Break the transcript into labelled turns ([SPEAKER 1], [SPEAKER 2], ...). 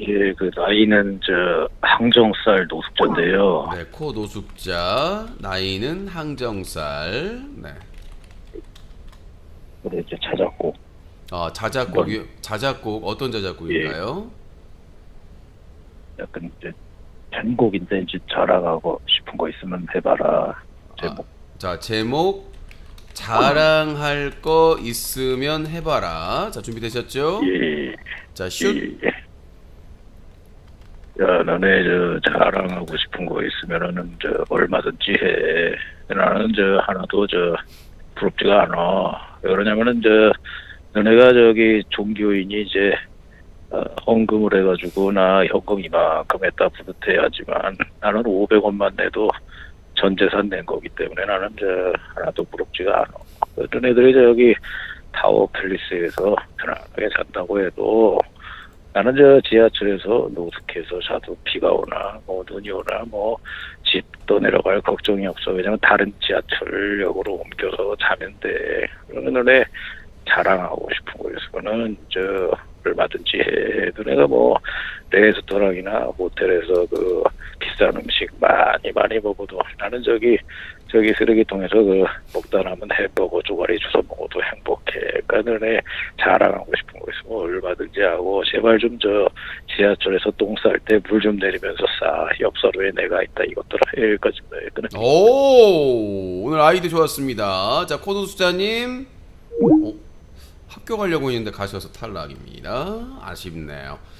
[SPEAKER 1] 예, 그 나이는 저 항정살 노숙자인데요.
[SPEAKER 2] 네, 코 노숙자, 나이는 항정살. 네.
[SPEAKER 1] 그래 이제 찾았고
[SPEAKER 2] 어, 자작곡 이 자작곡 어떤 자작곡인가요?
[SPEAKER 1] 약간 이제 편곡인데 이제 자랑하고 싶은 거 있으면 해봐라. 제목.
[SPEAKER 2] 자, 제목 자랑할 거 있으면 해 봐라. 자, 준비되셨죠?
[SPEAKER 1] 예.
[SPEAKER 2] 자, 슛.
[SPEAKER 1] 예. 야, 너네 저 자랑하고 싶은 거 있으면은 저 얼마든지 해. 나는 저 하나도 저 부럽지가 않아. 왜 그러냐면은 저 너네가 저기 종교인이 이제 어, 헌금을 해가지고 나 현금 이만큼 했다 뿌듯해야지만 나는 500원만 내도 전 재산 낸 거기 때문에 나는 저 하나도 부럽지가 않아. 애들이 저기 타워 팰리스에서 편안하게 잔다고 해도 나는 저 지하철에서 노숙해서 자도 비가 오나 뭐 눈이 오나 뭐 집도 내려갈 걱정이 없어. 왜냐면 다른 지하철역으로 옮겨서 자면 돼. 그러면 너네 자랑하고 싶은 거 있으면은 저 얼마든지 해 너네가 뭐 레스토랑이나 호텔에서 그 비싼 음식 많이 많이 먹어도 나는 저기 저기 쓰레기통에서 그 먹다 남은 햄버거 조가리 주워 먹어도 행복 너네 자랑하고 싶은 거 있으면 얼마든지 하고 제발 좀 저 지하철에서 똥 쌀 때 물 좀 내리면서 싸. 옆서로에 내가 있다 이것들아 여기까지입니다. 끊어.
[SPEAKER 2] 오, 오늘 아이디 좋았습니다. 자, 코 노숙자님. 어, 학교 가려고 했는데 가셔서 탈락입니다. 아쉽네요.